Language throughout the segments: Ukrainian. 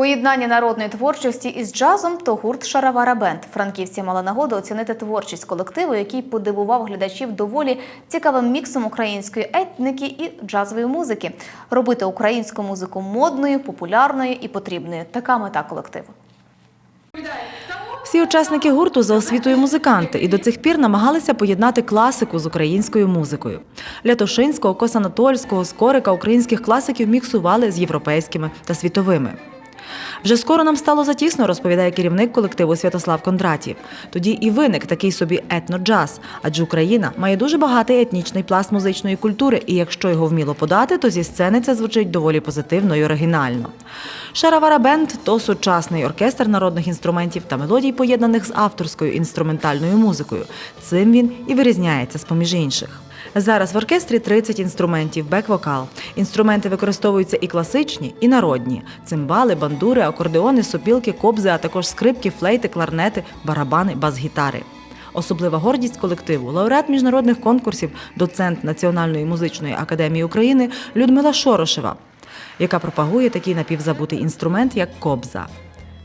Поєднання народної творчості із джазом то гурт Шаравара Бенд. Франківці мали нагоду оцінити творчість колективу, який подивував глядачів доволі цікавим міксом української етніки і джазової музики. Робити українську музику модною, популярною і потрібною. Така мета колективу. Всі учасники гурту за освітою музиканти і до цих пір намагалися поєднати класику з українською музикою. Лятошинського, Косанатольського, Скорика українських класиків міксували з європейськими та світовими. Вже скоро нам стало затісно, розповідає керівник колективу Святослав Кондратів. Тоді і виник такий собі етноджаз, адже Україна має дуже багатий етнічний пласт музичної культури, і якщо його вміло подати, то зі сцени це звучить доволі позитивно і оригінально. Шаравара Бенд то сучасний оркестр народних інструментів та мелодій, поєднаних з авторською інструментальною музикою. Цим він і вирізняється з поміж інших. Зараз в оркестрі 30 інструментів, бек-вокал. Інструменти використовуються і класичні, і народні: цимбали, бандури, акордеони, сопілки, кобзи, а також скрипки, флейти, кларнети, барабани, бас-гітари. Особлива гордість колективу лауреат міжнародних конкурсів, доцент Національної музичної академії України Людмила Шорошева, яка пропагує такий напівзабутий інструмент, як кобза.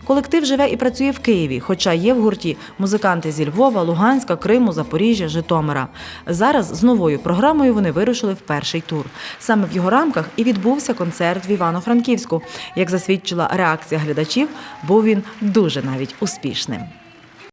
Колектив живе і працює в Києві, хоча є в гурті музиканти зі Львова, Луганська, Криму, Запоріжжя, Житомира. Зараз з новою програмою вони вирушили в перший тур. Саме в його рамках і відбувся концерт в Івано-Франківську. Як засвідчила реакція глядачів, був він дуже навіть успішним.